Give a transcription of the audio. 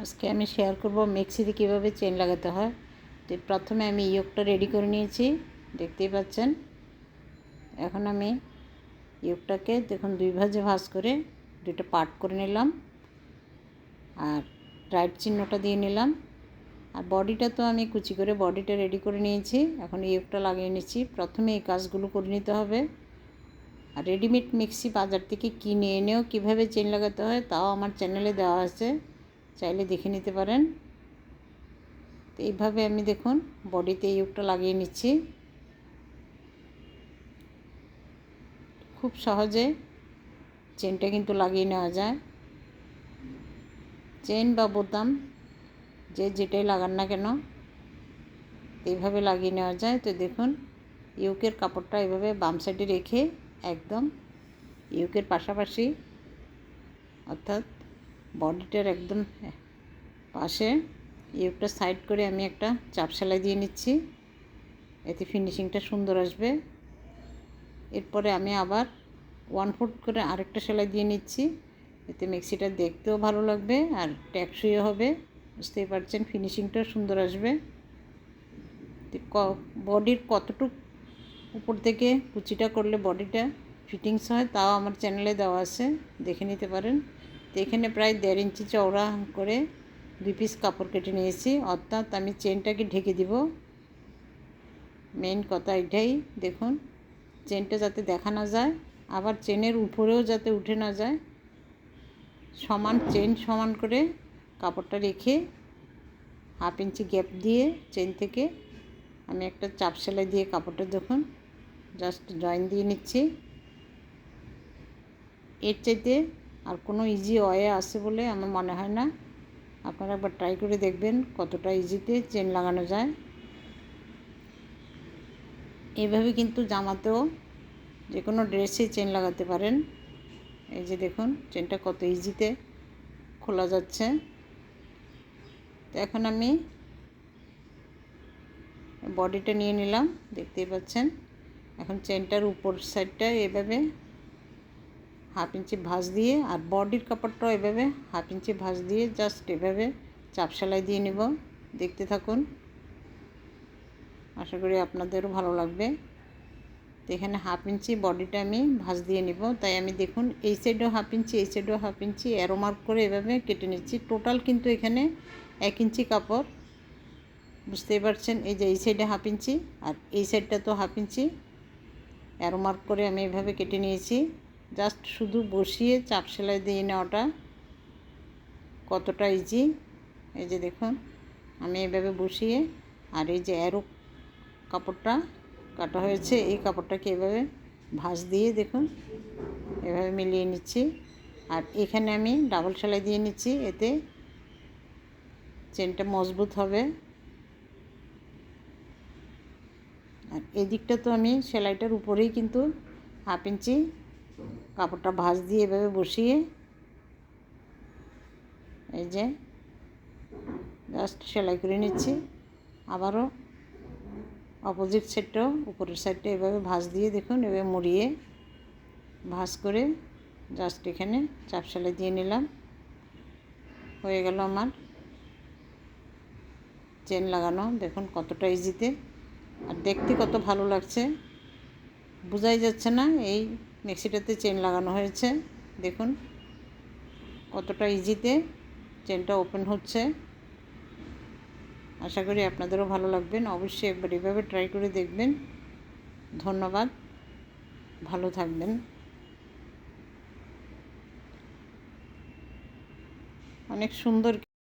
আজকে আমি শেয়ার করব মিক্সিতে কীভাবে চেন লাগাতে হয়। তো প্রথমে আমি ইয়োগটা রেডি করে নিয়েছি, দেখতেই পাচ্ছেন। এখন আমি ইয়োগটাকে দেখুন দুই ভাজে ভাজ করে দুটো পার্ট করে নিলাম। আর রাইট চিহ্নটা দিয়ে নিলাম। আর বডিটা তো আমি কুচি করে বডিটা রেডি করে নিয়েছি। এখন ইয়োগটা লাগিয়ে নিচ্ছি। প্রথমে এই কাজগুলো করে নিতে হবে। আর রেডিমেড মিক্সি বাজার থেকে কিনে এনেও কীভাবে চেন লাগাতে হয়, তাও আমার চ্যানেলে দেওয়া আছে। চাইলে দেখে নিতে পারেন। তো এইভাবে আমি দেখুন বডিতে ইউকটা লাগিয়ে নিচ্ছি। খুব সহজে চেনটা কিন্তু লাগিয়ে নেওয়া যায়। চেন বা বোতাম যে যেটাই লাগান না কেন, এইভাবে লাগিয়ে নেওয়া যায়। তো দেখুন ইউকের কাপড়টা এভাবে বাম সাইডে রেখে একদম ইউকের পাশাপাশি অর্থাৎ বডিটার একদম পাশে ইউকটা সাইড করে আমি একটা চাপ সেলাই দিয়ে নিচ্ছি। এতে ফিনিশিংটা সুন্দর আসবে। এরপরে আমি আবার ওয়ান ফুট করে আরেকটা সেলাই দিয়ে নিচ্ছি। এতে মিক্সিটা দেখতেও ভালো লাগবে আর ট্যাক্সইও হবে। বুঝতেই পারছেন, ফিনিশিংটাও সুন্দর আসবে। বডির কতটুক উপর থেকে কুচিটা করলে বডিটা ফিটিংস হয়, তাও আমার চ্যানেলে দেওয়া আছে, দেখে নিতে পারেন। এখানে প্রায় দেড় ইঞ্চি চওড়া করে দুই পিস কাপড় কেটে নিয়েছি। অর্থাৎ আমি চেনটাকে ঢেকে দিব। মেন কথা এটাই, দেখুন চেনটা যাতে দেখা না যায়, আবার চেনের উপরেও যাতে উঠে না যায়, সমান চেন সমান করে কাপড়টা রেখে হাফ ইঞ্চি গ্যাপ দিয়ে চেন থেকে আমি একটা চাপ সেলাই দিয়ে কাপড়টা দেখুন জাস্ট জয়েন দিয়ে নিচ্ছি। এর চাইতে আর কোনো ইজি ওয়ে আছে বলে আমার মনে হয় না। আপনারা একবার ট্রাই করে দেখবেন কতটা ইজিতে চেন লাগানো যায়। এইভাবে কিন্তু জামাতেও যে কোনো ড্রেসে চেন লাগাতে পারেন। এই যে দেখুন চেনটা কত ইজিতে খোলা যাচ্ছে। তো এখন আমি বডিটা নিয়ে নিলাম, দেখতেই পাচ্ছেন। এখন চেনটার উপর সাইডটা এভাবে হাফ ইঞ্চি ভাঁজ দিয়ে আর বডির কাপড়টাও এভাবে হাফ ইঞ্চি ভাঁজ দিয়ে জাস্ট এভাবে চাপ সেলাই দিয়ে নেব। দেখতে থাকুন। আশা করি আপনাদেরও ভালো লাগবে। তো এখানে হাফ ইঞ্চি বডিটা আমি ভাঁজ দিয়ে নিব। তাই আমি দেখুন, এই সাইডেও হাফ ইঞ্চি, এই সাইডেও হাফ ইঞ্চি অ্যারো মার্ক করে এভাবে কেটে নিচ্ছি। টোটাল কিন্তু এখানে এক ইঞ্চি কাপড়। বুঝতেই পারছেন? এই যে এই সাইডে হাফ ইঞ্চি আর এই সাইডটা তো হাফ ইঞ্চি। অ্যারো মার্ক করে আমি এভাবে কেটে নিয়েছি। জাস্ট শুধু বসিয়ে চাপ সেলাই দিয়ে নেওয়াটা কতটা ইজি এই যে দেখুন, আমি এভাবে বসিয়ে আর এই যে অ্যারো কাপড়টা কাটা হয়েছে, এই কাপড়টাকে এভাবে ভাঁজ দিয়ে দেখুন, এভাবে মিলিয়ে নিচ্ছি। আর এখানে আমি ডাবল সেলাই দিয়ে নিচ্ছি, এতে চেনটা মজবুত হবে। আর এদিকটা তো আমি সেলাইটার উপরেই কিন্তু হাফ ইঞ্চি কাপড়টা ভাঁজ দিয়ে এভাবে বসিয়ে, এই যে জাস্ট সেলাই করে নিচ্ছি। আবারও অপোজিট সাইডটাও উপরের সাইডটা এভাবে ভাঁজ দিয়ে দেখুন, এভাবে মুড়িয়ে ভাঁজ করে জাস্ট এখানে চাপ সেলাই দিয়ে নিলাম। হয়ে গেল আমার চেন লাগানো। দেখুন কতটা ইজিতে আর দেখতে কত ভালো লাগছে। বোঝাই যাচ্ছে না এই মিক্সিটাতে চেন লাগানো হয়েছে। দেখুন, কতটা ইজিতে চেনটা ওপেন হচ্ছে। আশা করি আপনাদেরও ভালো লাগবেন অবশ্যই একবার এভাবে ট্রাই করে দেখবেন। ধন্যবাদ। ভালো থাকবেন। অনেক সুন্দর